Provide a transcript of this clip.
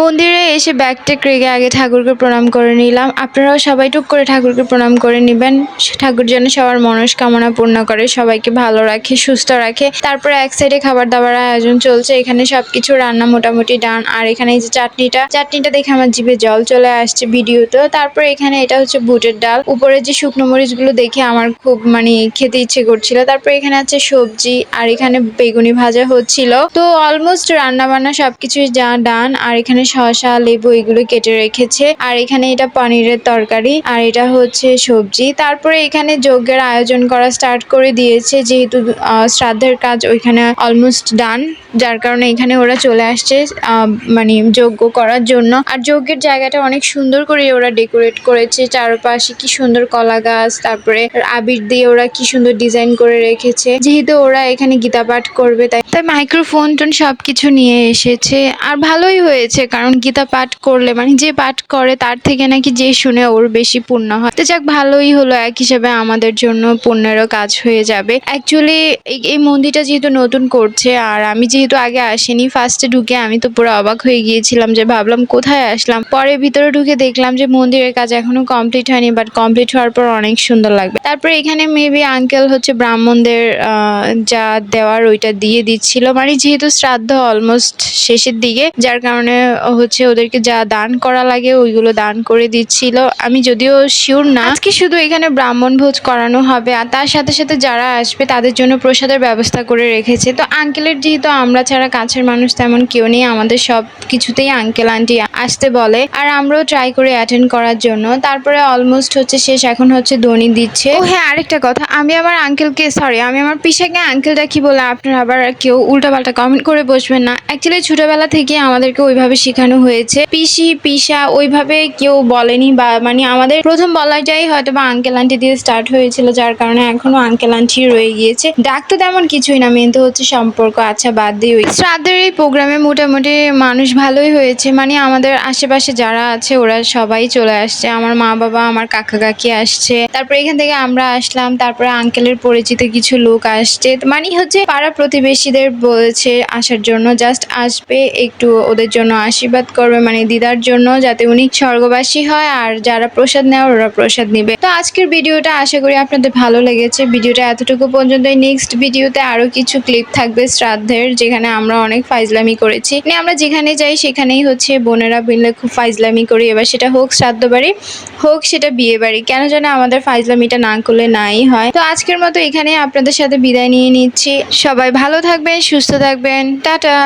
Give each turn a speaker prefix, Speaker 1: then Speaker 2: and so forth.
Speaker 1: মন্দিরে এসে ব্যাগটেক রেগে আগে ঠাকুরকে প্রণাম করে নিলাম। আপনারাও সবাই টুক করে ঠাকুরকে প্রণাম করে নেবেন। ঠাকুর যেন সবার মনস্কামনা পূর্ণ করে, সবাইকে ভালো রাখে, সুস্থ রাখে। তারপরে এক সাইডে খাবার দাবার আয়োজন চলছে। এখানে সবকিছু রান্না মোটামুটি ডান আর এখানে এই যে চাটনিটা চাটনিটা দেখে আমার জিভে জল চলে আসছে ভিডিওতে তারপরে এখানে এটা হচ্ছে বুটের ডাল। উপরে যে শুকনো মরিচগুলো দেখে আমার খুব মানে খেতে ইচ্ছে করছিল। তারপরে এখানে আছে সবজি আর এখানে বেগুনি ভাজা হচ্ছিল। তো অলমোস্ট রান্না বান্না সবকিছুই যা ডান আর এখানে শসা, লেবু এগুলো কেটে রেখেছে। আর এখানে এটা পনিরের তরকারি, আর এটা হচ্ছে সবজি। তারপরে এখানে যজ্ঞের আয়োজন করা স্টার্ট করে দিয়েছে, যেহেতু শ্রাদ্ধের কাজ ওইখানে অলমোস্ট ডান যার কারণে এখানে ওরা চলে আসছে মানে যজ্ঞ করার জন্য। আর যজ্ঞের জায়গাটা অনেক সুন্দর করে ওরা ডেকোরেট করেছে, চারপাশে কি সুন্দর কলা গাছ, তারপরে আবির দিয়ে ওরা কি সুন্দর ডিজাইন করে রেখেছে। যেহেতু ওরা এখানে গীতা পাঠ করবে, তাই তাই মাইক্রোফোন টোন সবকিছু নিয়ে এসেছে। আর ভালোই হয়েছে কারণ গীতা পাঠ করলে মানে যে পাঠ করে তার থেকে নাকি যে শুনে ওর বেশি পুণ্য হয়। তো যাক, ভালোই হলো। এক হিসেবে আমাদের জন্য পুণ্যেরও কাজ হয়ে যাবে। অ্যাকচুয়ালি এই মন্দিরটা যেহেতু নতুন করছে, আর আমি যেহেতু আগে আসিনি ফার্স্টে ঢুকে আমি তো পুরো অবাক হয়ে গিয়েছিলাম যে ভাবলাম কোথায় আসলাম। পরে ভিতরে ঢুকে দেখলাম যে মন্দিরের কাজ এখনও কমপ্লিট হয়নি বাট কমপ্লিট হওয়ার পর অনেক সুন্দর লাগবে। তারপরে এখানে মেবি আঙ্কেল হচ্ছে ব্রাহ্মণদের যা দেওয়ার ওইটা দিয়ে দিচ্ছিল। মানে যেহেতু শ্রাদ্ধ অলমোস্ট শেষের দিকে, যার কারণে হচ্ছে ওদেরকে যা দান করা লাগে ওইগুলো দান করে দিচ্ছিল। আমি যদিও শিওর না। আজকে শুধু এখানে ব্রাহ্মণ ভোজ করানো হবে আর তার সাথে সাথে যারা আসবে তাদের জন্য প্রসাদের ব্যবস্থা করে রেখেছে। তো আঙ্কেলের যেহেতু আমরা ছাড়া কাছের মানুষ তেমন কেউ নেই আমাদের সব কিছুতেই আঙ্কেল আন্টি আসতে বলে। আর আমরাও ট্রাই করে অ্যাটেন্ড করার জন্য। তারপরে অলমোস্ট হচ্ছে শেষ এখন হচ্ছে দনি দিচ্ছে। ও হ্যাঁ আরেকটা কথা। আমি আমার আঙ্কেলকে সরি আমি আমার পিসাকে আঙ্কেলটা কি বলে আপনারা আবার কেউ উল্টাপাল্টা কমেন্ট করে বসবেন না। অ্যাকচুয়ালি ছোটবেলা থেকে আমাদেরকে ওইভাবে শেখানো হয়েছে। পিসি, পিসা ওইভাবে কেউ বলেনি বা মানে আমাদের প্রথম বলাটাই হয়তো বা আঙ্কেল আন্টি দিয়ে স্টার্ট হয়েছিল, যার কারণে এখনও আঙ্কেল আন্টি রয়ে গিয়েছে। ডাক তো তেমন কিছুই না মেন তো হচ্ছে সম্পর্ক আচ্ছা বাদ দিয়ে ওই। শ্রাদ্ধের এই প্রোগ্রামে মোটামুটি মানুষ ভালোই হয়েছে মানে আমাদের আশেপাশে যারা আছে ওরা সবাই চলে আসছে। আমার মা বাবা, আমার কাকা কাকি আসছে। তারপরে এখান থেকে আমরা আসলাম, তারপরে আঙ্কেলের পরিচিত কিছু লোক আসছে। মানে হচ্ছে পাড়া প্রতিবেশীদের বলেছে আসার জন্য জাস্ট আসবে, একটু ওদের জন্য আশীর্বাদ করবে মানে দিদার জন্য যাতে উনি স্বর্গবাসী হয় আর যারা প্রসাদ নেওয়ার ওরা প্রসাদ নিবে। তো আজকের ভিডিওটা আশা করি আপনাদের ভালো লেগেছে। ভিডিওটা এতটুকু পর্যন্ত নেক্সট ভিডিওতে আরও কিছু ক্লিপ থাকবে শ্রাদ্ধের, যেখানে আমরা অনেক ফাইজলামি করেছি। মানে আমরা যেখানে যাই সেখানেই হচ্ছে বোনেরা মিলে খুব ফাইজলামি করি। এবার সেটা হোক শ্রাদ্ধ বাড়ি হোক সেটা বিয়ে বাড়ি কেন যেন আমাদের ফাইজলামিটা না করলে নাই হয়। তো আজকের মতো এখানে আপনাদের সাথে বিদায় নিয়ে নিচ্ছি। সবাই ভালো থাকবেন, সুস্থ থাকবেন। টাটা!